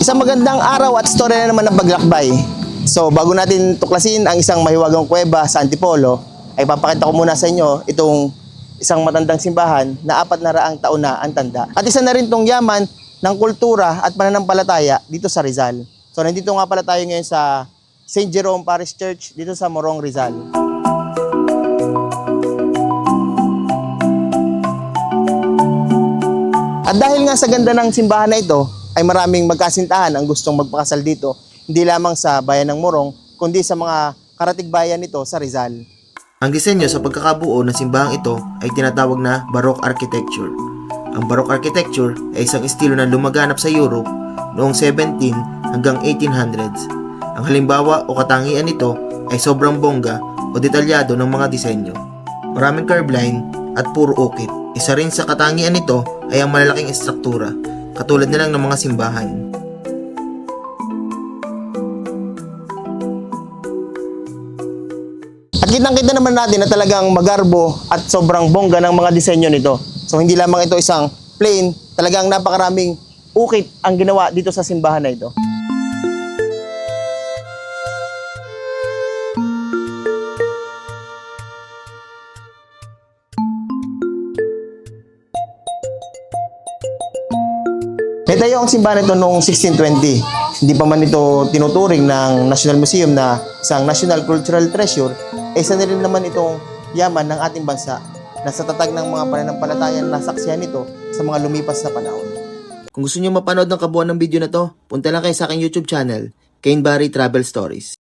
Isang magandang araw at storya na naman ng paglakbay. So, bago natin tuklasin ang isang mahiwagang kuweba sa Antipolo, ay papakita ko muna sa inyo itong isang matandang simbahan na apat na raang taon na ang tanda. At isa na rin itong yaman ng kultura at pananampalataya dito sa Rizal. So, nandito nga pala tayo ngayon sa St. Jerome Parish Church dito sa Morong, Rizal. At dahil nga sa ganda ng simbahan na ito, ay maraming magkasintahan ang gustong magpakasal dito, hindi lamang sa bayan ng Morong, kundi sa mga karatig bayan nito sa Rizal. Ang disenyo sa pagkakabuo ng simbahang ito ay tinatawag na Baroque architecture. Ang Baroque architecture ay isang estilo na lumaganap sa Europe noong 17 hanggang 1800s. Ang halimbawa o katangian nito ay sobrang bongga o detalyado ng mga disenyo. Maraming curve line at puro ukit. Isa rin sa katangian nito ay ang malalaking estruktura, katulad na lang ng mga simbahan. At kitang-kita naman natin na talagang magarbo at sobrang bongga ng mga disenyo nito. So hindi lamang ito isang plain, talagang napakaraming ukit ang ginawa dito sa simbahan na ito. Naitayo ang simbahan nito noong 1620. Hindi pa man ito tinuturing ng National Museum na isang National Cultural Treasure, eh isa na rin naman itong yaman ng ating bansa na sa tatag ng mga pananampalataya na nasaksihan nito sa mga lumipas na panahon. Kung gusto niyo mapanood ng kabuuan ng video na to, punta lang kayo sa aking YouTube channel, Kane Barry Travel Stories.